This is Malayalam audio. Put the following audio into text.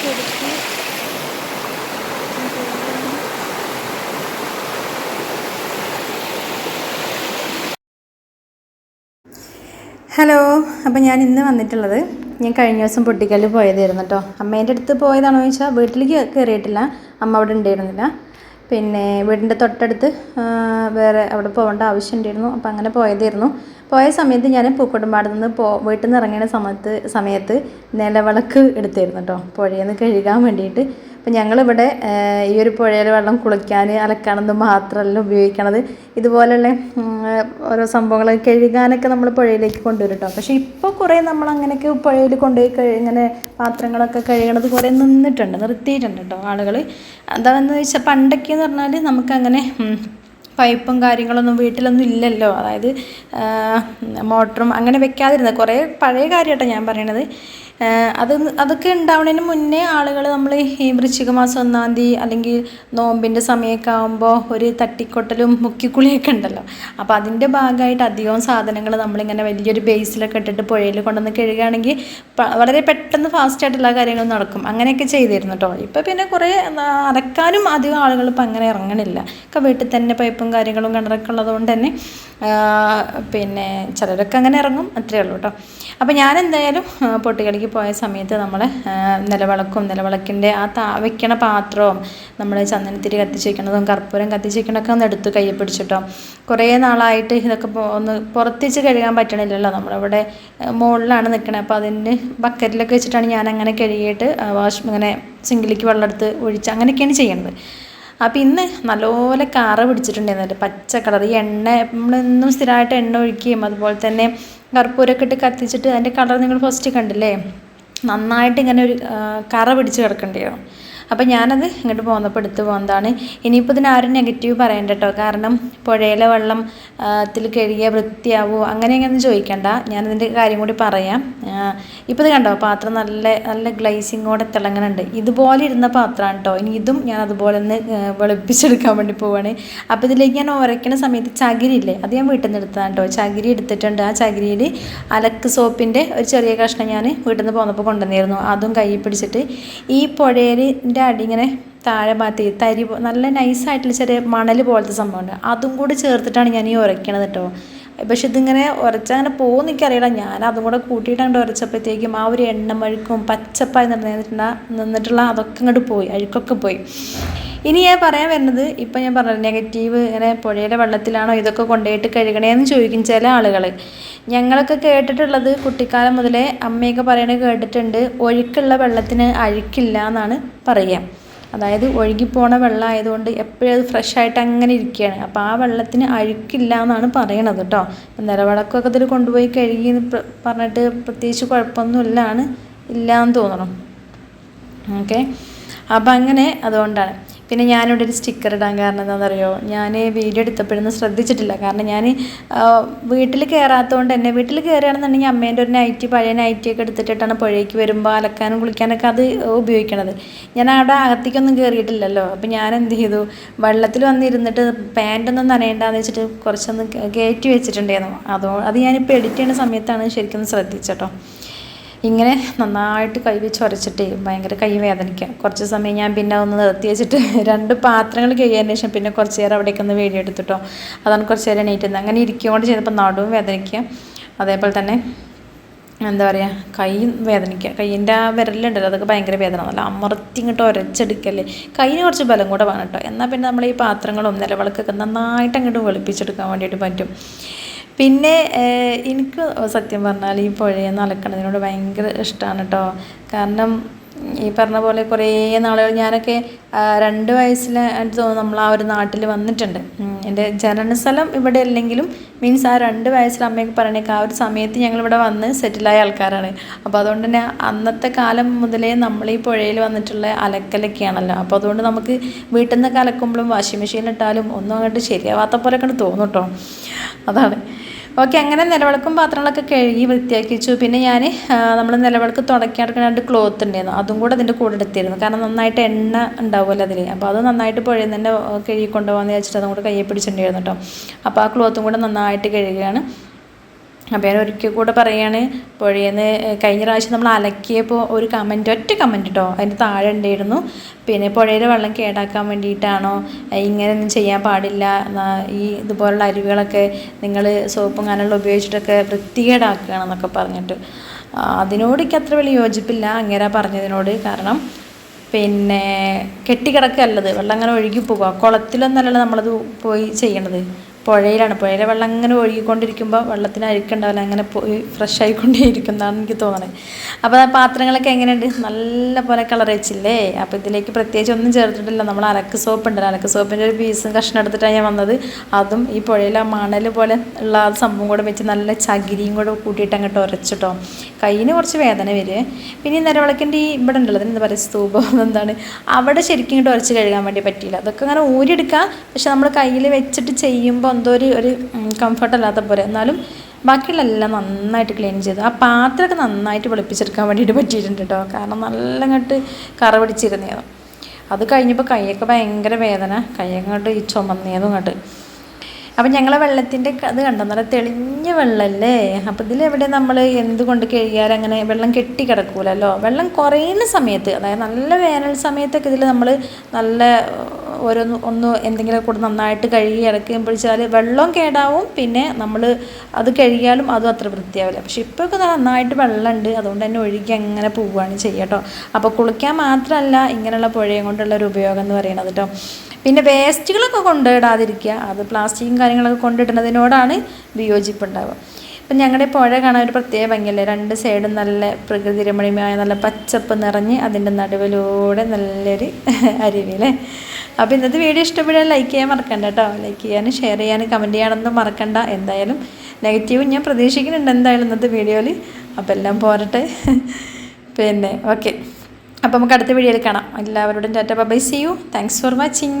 ഹലോ അപ്പോൾ ഞാൻ ഇന്ന് വന്നിട്ടുള്ളത് ഞാൻ കഴിഞ്ഞ ദിവസം പൊട്ടിക്കൽ പോയതായിരുന്നു കേട്ടോ. അമ്മേന്റെ അടുത്ത് പോയതാണോ ചോദിച്ചാൽ വീട്ടിലേക്ക് കയറിയിട്ടില്ല. അമ്മ അവിടെ ഉണ്ടായിരുന്നില്ല. പിന്നെ വീടിന്റെ തൊട്ടടുത്ത് വേറെ അവിടെ പോകേണ്ട ആവശ്യം ഉണ്ടായിരുന്നു. അപ്പോൾ അങ്ങനെ പോയതായിരുന്നു. പോയ സമയത്ത് ഞാൻ പൂക്കോട്ടുംപാട് നിന്ന് പോ വീട്ടിൽ നിന്ന് ഇറങ്ങിയ സമയത്ത് സമയത്ത് നിലവിളക്ക് എടുത്തിരുന്നു കേട്ടോ പുഴയിൽ നിന്ന് കഴുകാൻ വേണ്ടിയിട്ട്. അപ്പം ഞങ്ങളിവിടെ ഈ ഒരു പുഴയിൽ വെള്ളം കുളിക്കാൻ അലക്കാനൊന്നും മാത്രമല്ല ഉപയോഗിക്കണത്. ഇതുപോലെയുള്ള ഓരോ സംഭവങ്ങൾ കഴുകാനൊക്കെ നമ്മൾ പുഴയിലേക്ക് കൊണ്ടുവരും കേട്ടോ പക്ഷേ ഇപ്പോൾ കുറേ നമ്മൾ അങ്ങനെയൊക്കെ പുഴയിൽ കൊണ്ടുപോയി കഴി ഇങ്ങനെ പാത്രങ്ങളൊക്കെ കഴുകണത് കുറേ നിന്നിട്ടുണ്ട് നിർത്തിയിട്ടുണ്ട് കേട്ടോ ആളുകൾ എന്താണെന്ന് വെച്ചാൽ പണ്ടൊക്കെയെന്ന് പറഞ്ഞാൽ നമുക്കങ്ങനെ പൈപ്പും കാര്യങ്ങളൊന്നും വീട്ടിലൊന്നും ഇല്ലല്ലോ. അതായത് മോട്ടറും അങ്ങനെ വെക്കാതിരുന്നത്. കുറേ പഴയ കാര്യമാട്ടോ ഞാൻ പറയണത്. അത് അതൊക്കെ ഉണ്ടാവുന്നതിന് മുന്നേ ആളുകൾ നമ്മൾ ഈ വൃശ്ചിക മാസം ഒന്നാം തീയതി അല്ലെങ്കിൽ നോമ്പിന്റെ സമയമൊക്കെ ആകുമ്പോൾ ഒരു തട്ടിക്കൊട്ടലും മുക്കിക്കുളിയൊക്കെ ഉണ്ടല്ലോ. അപ്പോൾ അതിന്റെ ഭാഗമായിട്ട് അധികവും സാധനങ്ങൾ നമ്മളിങ്ങനെ വലിയൊരു ബേസിലൊക്കെ ഇട്ടിട്ട് പുഴയിൽ കൊണ്ടുവന്ന് കഴുകുകയാണെങ്കിൽ വളരെ പെട്ടെന്ന് ഫാസ്റ്റായിട്ട് എല്ലാ കാര്യങ്ങളും നടക്കും. അങ്ങനെയൊക്കെ ചെയ്തിരുന്നു കേട്ടോ. ഇപ്പോൾ പിന്നെ കുറേ അരക്കാനും അധികം ആളുകൾ ഇപ്പം അങ്ങനെ ഇറങ്ങണില്ല. ഒക്കെ വീട്ടിൽ തന്നെ പൈപ്പും കാര്യങ്ങളും കിണറൊക്കെ ഉള്ളതുകൊണ്ട് തന്നെ പിന്നെ ചിലരൊക്കെ അങ്ങനെ ഇറങ്ങും. അത്രയേ ഉള്ളൂ കേട്ടോ. അപ്പോൾ ഞാൻ എന്തായാലും ആ, പൊട്ടിക്കളിക്ക് പോയ സമയത്ത് നമ്മൾ നിലവിളക്കും നിലവിളക്കിന്റെ ആ താ വെക്കണ പാത്രവും നമ്മൾ ചന്ദനത്തിരി കത്തിച്ച് വെക്കണതും കർപ്പൂരം കത്തിച്ച് വെക്കണതൊക്കെ ഒന്ന് എടുത്ത് കയ്യിൽ പിടിച്ചിട്ടോ. കുറേ നാളായിട്ട് ഇതൊക്കെ ഒന്ന് പുറത്തിച്ച് കഴുകാൻ പറ്റണില്ലല്ലോ. നമ്മളിവിടെ മുകളിലാണ് നിൽക്കണത് അപ്പോൾ അതിന്റെ ബക്കറ്റിലൊക്കെ വെച്ചിട്ടാണ് ഞാൻ അങ്ങനെ കഴുകിയിട്ട് വാഷ് ഇങ്ങനെ സിങ്കിലേക്ക് വെള്ളം എടുത്ത് ഒഴിച്ച് അങ്ങനെയൊക്കെയാണ് ചെയ്യണത് അപ്പോൾ ഇന്ന് നല്ലപോലെ കറ പിടിച്ചിട്ടുണ്ടായിരുന്നു പച്ച കളർ ഈ എണ്ണ നമ്മളെന്നും സ്ഥിരമായിട്ട് എണ്ണ ഒഴിക്കുകയും അതുപോലെ തന്നെ കർപ്പൂരമൊക്കെ ഇട്ട് കത്തിച്ചിട്ട് അതിന്റെ കളർ നിങ്ങൾ ഫസ്റ്റ് കണ്ടില്ലേ? നന്നായിട്ട് ഇങ്ങനെ ഒരു കറ പിടിച്ച് കിടക്കണ്ടായിരുന്നു അപ്പോൾ ഞാനത് ഇങ്ങോട്ട് പോന്നപ്പോൾ എടുത്ത് പോകുന്നതാണ് ഇനിയിപ്പോൾ ഇതിന് ആരും നെഗറ്റീവ് പറയണ്ട കേട്ടോ കാരണം പുഴയിലെ വെള്ളം ത്തിൽ കഴുകിയ വൃത്തിയാവുമോ അങ്ങനെ അങ്ങനെയൊന്നും ചോദിക്കണ്ട. ഞാനതിന്റെ കാര്യം കൂടി പറയാം. ഇപ്പോൾ ഇത് കണ്ടോ? പാത്രം നല്ല നല്ല ഗ്ലൈസിങ്ങോടെ തിളങ്ങുന്നുണ്ട് ഇതുപോലെ ഇരുന്ന പാത്രമാണ് കേട്ടോ ഇനി ഇതും ഞാൻ അതുപോലെ ഒന്ന് വെളുപ്പിച്ചെടുക്കാൻ വേണ്ടി പോവാണ്. അപ്പോൾ ഇതിലേക്ക് ഞാൻ ഉരയ്ക്കണ സമയത്ത് ചകിരിയില്ലേ അത് ഞാൻ വീട്ടിൽ നിന്ന് എടുത്തതാണ് കേട്ടോ ചകിരി എടുത്തിട്ടുണ്ട്. ആ ചകിരിയിൽ അലക്ക് സോപ്പിന്റെ ഒരു ചെറിയ കഷ്ണം ഞാൻ വീട്ടിൽ നിന്ന് പോന്നപ്പോൾ കൊണ്ടുവന്നിരുന്നു. അതും കൈ പിടിച്ചിട്ട് ഈ പുഴയിന്റെ അടി ഇങ്ങനെ താഴെ മാറ്റി തരി നല്ല നൈസായിട്ടുള്ള ചെറിയ മണൽ പോലത്തെ സംഭവമുണ്ട്. അതും കൂടി ചേർത്തിട്ടാണ് ഞാൻ ഈ ഉരയ്ക്കണത് കേട്ടോ പക്ഷെ ഇതിങ്ങനെ ഉരച്ചങ്ങനെ പോകുമെന്ന് എനിക്കറിയില്ല. ഞാൻ അതും കൂടെ കൂട്ടിയിട്ടാണ് ഉരച്ചപ്പോഴത്തേക്കും ആ ഒരു എണ്ണമഴുക്കും പച്ചപ്പായി നിന്നിട്ടുള്ള നിന്നിട്ടുള്ള അതൊക്കെ അങ്ങോട്ട് പോയി അഴുക്കൊക്കെ പോയി. ഇനി ഞാൻ പറയാൻ വരുന്നത് ഇപ്പം ഞാൻ പറഞ്ഞത് നെഗറ്റീവ് ഇങ്ങനെ പുഴയുടെ വെള്ളത്തിലാണോ ഇതൊക്കെ കൊണ്ടുപോയിട്ട് കഴുകണേന്ന് ചോദിക്കും ചില ആളുകൾ. ഞങ്ങളൊക്കെ കേട്ടിട്ടുള്ളത് കുട്ടിക്കാലം മുതലേ അമ്മയൊക്കെ പറയണത് കേട്ടിട്ടുണ്ട് ഒഴുക്കുള്ള വെള്ളത്തിന് അഴുക്കില്ല എന്നാണ് പറയുക. അതായത് ഒഴുകിപ്പോണ വെള്ളം ആയതുകൊണ്ട് എപ്പോഴും അത് ഫ്രഷ് ആയിട്ട് അങ്ങനെ ഇരിക്കുകയാണ്. അപ്പോൾ ആ വെള്ളത്തിന് അഴുക്കില്ല എന്നാണ് പറയണത് കേട്ടോ. അപ്പം നിലവിളക്കൊക്കെ ഇതിൽ കൊണ്ടുപോയി കഴുകി എന്ന് പറഞ്ഞിട്ട് പ്രത്യേകിച്ച് കുഴപ്പമൊന്നുമില്ലാണ് ഇല്ല എന്ന് തോന്നണം. ഓക്കെ? അപ്പം അങ്ങനെ അതുകൊണ്ടാണ്. പിന്നെ ഞാനിവിടെ ഒരു സ്റ്റിക്കർ ഇടാൻ കാരണം എന്താണെന്നറിയോ? ഞാൻ വീഡിയോ എടുത്തപ്പോഴൊന്നും ശ്രദ്ധിച്ചിട്ടില്ല. കാരണം ഞാൻ വീട്ടിൽ കയറാത്തതുകൊണ്ട് തന്നെ വീട്ടിൽ കയറുകയാണെന്നുണ്ടെങ്കിൽ അമ്മേന്റെ ഒരു നൈറ്റി പഴയ നൈറ്റിയൊക്കെ എടുത്തിട്ടിട്ടാണ് പുഴയ്ക്ക് വരുമ്പോൾ അലക്കാനും കുളിക്കാനൊക്കെ അത് ഉപയോഗിക്കണത്. ഞാൻ അവിടെ അകത്തേക്കൊന്നും കയറിയിട്ടില്ലല്ലോ അപ്പം ഞാൻ എന്ത് ചെയ്തു? വെള്ളത്തിൽ വന്നിരുന്നിട്ട് പാന്റൊന്നും നനയണ്ടെന്ന് വെച്ചിട്ട് കുറച്ചൊന്ന് കയറ്റി വെച്ചിട്ടുണ്ടായിരുന്നു. അതോ അത് ഞാനിപ്പോൾ എഡിറ്റ് ചെയ്യുന്ന സമയത്താണ് ശരിക്കും ശ്രദ്ധിച്ചട്ടോ ഇങ്ങനെ നന്നായിട്ട് കൈ വെച്ച് ഉരച്ചിട്ട് ഭയങ്കര കൈ വേദനിക്കുക കുറച്ച് സമയം ഞാൻ പിന്നെ ഒന്ന് നിർത്തി വെച്ചിട്ട് രണ്ട് പാത്രങ്ങൾ കഴിയാൻ ശേഷം പിന്നെ കുറച്ച് നേരം അവിടേക്ക് ഒന്ന് വീഡിയോ എടുത്തിട്ടോ. അതാണ് കുറച്ച് നേരം എണീറ്റുന്നത് അങ്ങനെ ഇരിക്കുകൊണ്ട് ചെയ്തപ്പോൾ നടുവും വേദനിക്കുക അതേപോലെ തന്നെ എന്താ പറയുക കൈ വേദനിക്കുക കൈയിന്റെ ആ വിരലുണ്ടല്ലോ അതൊക്കെ ഭയങ്കര വേദന. നല്ല അമർത്തി ഇങ്ങോട്ട് ഒരച്ചെടുക്കല്ലേ കൈയിന് കുറച്ച് ബലം കൂടെ വേണം കേട്ടോ. എന്നാൽ പിന്നെ നമ്മൾ ഈ പാത്രങ്ങളും നിലവിളക്കൊക്കെ നന്നായിട്ട് അങ്ങോട്ട് വെളുപ്പിച്ചെടുക്കാൻ വേണ്ടിയിട്ട് പറ്റും. പിന്നെ എനിക്ക് സത്യം പറഞ്ഞാൽ ഈ പുഴയിൽ നിന്ന് അലക്കണതിനോട് ഭയങ്കര ഇഷ്ടമാണ് കേട്ടോ കാരണം ഈ പറഞ്ഞ പോലെ കുറേ നാളുകൾ ഞാനൊക്കെ രണ്ട് എനിക്ക് തോന്നുന്നു നമ്മൾ ആ ഒരു നാട്ടിൽ വന്നിട്ടുണ്ട്. എന്റെ ജനനസ്ഥലം ഇവിടെ അല്ലെങ്കിലും മീൻസ് ആ രണ്ട് വയസ്സിൽ അമ്മയൊക്കെ പറയണേക്ക് ആ ഒരു സമയത്ത് ഞങ്ങളിവിടെ വന്ന് സെറ്റിലായ ആൾക്കാരാണ്. അപ്പോൾ അതുകൊണ്ട് തന്നെ അന്നത്തെ കാലം മുതലേ നമ്മൾ ഈ പുഴയിൽ വന്നിട്ടുള്ള അലക്കലൊക്കെയാണല്ലോ. അപ്പോൾ അതുകൊണ്ട് നമുക്ക് വീട്ടിൽ നിന്നൊക്കെ അലക്കുമ്പോഴും വാഷിംഗ് മെഷീനിലിട്ടാലും ഒന്നും അങ്ങോട്ട് ശരിയാവാത്ത പോലെ കണ്ട് തോന്നും കേട്ടോ അതാണ്. ഓക്കെ അങ്ങനെ നിലവിളക്കും പാത്രങ്ങളൊക്കെ കഴുകി വൃത്തിയാക്കി വെച്ചു പിന്നെ ഞാൻ നമ്മൾ നിലവിളക്ക് തുടക്കി നടക്കുന്ന രണ്ട് ക്ലോത്ത് ഉണ്ടായിരുന്നു അതും കൂടെ അതിന്റെ കൂടെ എടുത്തിരുന്നു. കാരണം നന്നായിട്ട് എണ്ണ ഉണ്ടാവുമല്ലോ അതിൽ അപ്പോൾ അത് നന്നായിട്ട് പുഴയിൽ തന്നെ കഴുകി കൊണ്ടുപോകാമെന്ന് വെച്ചിട്ട് അതും കൂടെ കയ്യെ പിടിച്ചിട്ടുണ്ടായിരുന്നു കേട്ടോ അപ്പോൾ ആ ക്ലോത്തും കൂടെ നന്നായിട്ട് കഴുകുകയാണ്. അപ്പോൾ ഞാൻ ഒരിക്കൽ കൂടെ പറയുകയാണ് പുഴയെന്ന് കഴിഞ്ഞ പ്രാവശ്യം നമ്മൾ അലക്കിയപ്പോൾ ഒരു കമന്റ് ഒറ്റ കമന്റ് കേട്ടോ അതിന്റെ താഴെ ഉണ്ടായിരുന്നു. പിന്നെ പുഴയിൽ വെള്ളം കേടാക്കാൻ വേണ്ടിയിട്ടാണോ ഇങ്ങനെയൊന്നും ചെയ്യാൻ പാടില്ല ഈ ഇതുപോലുള്ള അരുവികളൊക്കെ നിങ്ങൾ സോപ്പും കാനുള്ള ഉപയോഗിച്ചിട്ടൊക്കെ വൃത്തികേടാക്കുകയാണെന്നൊക്കെ പറഞ്ഞിട്ട്. അതിനോട് എനിക്ക് അത്ര വലിയ യോജിപ്പില്ല അങ്ങനെ പറഞ്ഞതിനോട് കാരണം പിന്നെ കെട്ടിക്കിടക്കല്ലത് വെള്ളം അങ്ങനെ ഒഴുകി പോകുക കുളത്തിലൊന്നല്ലല്ലോ നമ്മളത് പോയി ചെയ്യണത്. പുഴയിലാണ്. പുഴയിലെ വെള്ളം അങ്ങനെ ഒഴുകിക്കൊണ്ടിരിക്കുമ്പോൾ വെള്ളത്തിന് അഴുക്കുണ്ടാവില്ല അങ്ങനെ പോയി ഫ്രഷ് ആയിക്കൊണ്ടേയിരിക്കുന്നതാണ് എനിക്ക് തോന്നുന്നത് അപ്പോൾ ആ പാത്രങ്ങളൊക്കെ എങ്ങനെയുണ്ട്? നല്ല പോലെ കളർ വെച്ചില്ലേ? അപ്പോൾ ഇതിലേക്ക് പ്രത്യേകിച്ച് ഒന്നും ചേർത്തിട്ടില്ല. നമ്മൾ അലക്ക് സോപ്പ് ഉണ്ട് അലക്ക് സോപ്പിന്റെ ഒരു പീസും കഷ്ണം എടുത്തിട്ടാണ് ഞാൻ വന്നത്. അതും ഈ പുഴയിലെ മണൽ പോലെ ഉള്ള ആ സംഭവം കൂടെ വെച്ച് നല്ല ചകിരിയും കൂടെ കൂട്ടിയിട്ട് അങ്ങോട്ട് ഉരച്ചിട്ടോ. കയ്യിന് കുറച്ച് വേദന വരും പിന്നെ ഈ നിലവിളക്കിന്റെ ഈ ഇവിടെ ഉണ്ടല്ലോ. എന്താ പറയുക? സ്തൂപം എന്താണ്? അവിടെ ശരിക്കും ഇങ്ങോട്ട് ഉരച്ച് കഴുകാൻ വേണ്ടി പറ്റിയില്ല. അതൊക്കെ അങ്ങനെ ഊരിയെടുക്കാം പക്ഷെ നമ്മൾ കയ്യിൽ വെച്ചിട്ട് ചെയ്യുമ്പോൾ എന്തോ ഒരു ഒരു കംഫർട്ട് അല്ലാത്ത പോലെ. എന്നാലും ബാക്കിയുള്ള എല്ലാം നന്നായിട്ട് ക്ലീൻ ചെയ്തു. ആ പാത്രമൊക്കെ നന്നായിട്ട് വെളുപ്പിച്ചെടുക്കാൻ വേണ്ടിയിട്ട് പറ്റിയിട്ടുണ്ട് കേട്ടോ കാരണം നല്ല അങ്ങോട്ട് കറ പിടിച്ചിരുന്നതും അത് കഴിഞ്ഞപ്പോൾ കൈയൊക്കെ ഭയങ്കര വേദന. കൈയൊക്കെ അങ്ങോട്ട് ഈ ചുമന്നതും അങ്ങോട്ട് അപ്പം ഞങ്ങളെ വെള്ളത്തിന്റെ അത് കണ്ടോ? നല്ല തെളിഞ്ഞ വെള്ളമല്ലേ അപ്പം ഇതിലെവിടെ നമ്മൾ എന്തുകൊണ്ട് കഴുകിയാൽ അങ്ങനെ വെള്ളം കെട്ടി കിടക്കൂലല്ലോ? വെള്ളം കുറയുന്ന സമയത്ത് അതായത് നല്ല വേനൽ സമയത്തൊക്കെ ഇതിൽ നമ്മൾ നല്ല ഓരോന്ന് ഒന്ന് എന്തെങ്കിലും കൂടെ നന്നായിട്ട് കഴുകി ഇറക്കുമ്പോൾ പിടിച്ചാൽ വെള്ളം കേടാവും പിന്നെ നമ്മൾ അത് കഴുകിയാലും അതും അത്ര വൃത്തിയാവില്ല. പക്ഷേ ഇപ്പോഴൊക്കെ നന്നായിട്ട് വെള്ളമുണ്ട് അതുകൊണ്ട് തന്നെ ഒഴുകി അങ്ങനെ പോവുകയാണ് ചെയ്യട്ടോ അപ്പോൾ കുളിക്കാൻ മാത്രമല്ല ഇങ്ങനെയുള്ള പുഴയും കൊണ്ടുള്ള ഒരു ഉപയോഗം എന്ന് പറയുന്നത് കേട്ടോ പിന്നെ വേസ്റ്റുകളൊക്കെ കൊണ്ടിടാതിരിക്കുക അത് പ്ലാസ്റ്റിക്കും കാര്യങ്ങളൊക്കെ കൊണ്ടിടുന്നതിനോടാണ് വിയോജിപ്പുണ്ടാവുക. ഇപ്പം ഞങ്ങളുടെ പുഴ കാണാൻ ഒരു പ്രത്യേക ഭംഗിയല്ലേ? രണ്ട് സൈഡും നല്ല പ്രകൃതി രമണീയമായ നല്ല പച്ചപ്പ് നിറഞ്ഞ് അതിന്റെ നടുവിലൂടെ നല്ലൊരു അരുവിയല്ലേ അപ്പോൾ ഇന്നത്തെ വീഡിയോ ഇഷ്ടപ്പെടാൻ ലൈക്ക് ചെയ്യാൻ മറക്കണ്ട കേട്ടോ ലൈക്ക് ചെയ്യാനും ഷെയർ ചെയ്യാനും കമന്റ് ചെയ്യാനൊന്നും മറക്കണ്ട. എന്തായാലും നെഗറ്റീവ് ഞാൻ പ്രതീക്ഷിക്കുന്നുണ്ട് എന്തായാലും ഇന്നത്തെ വീഡിയോയിൽ അപ്പോൾ എല്ലാം പോരട്ടെ. പിന്നെ ഓക്കെ അപ്പോൾ നമുക്ക് അടുത്ത വീഡിയോയിൽ കാണാം. എല്ലാവരോടും tata bye see you thanks for watching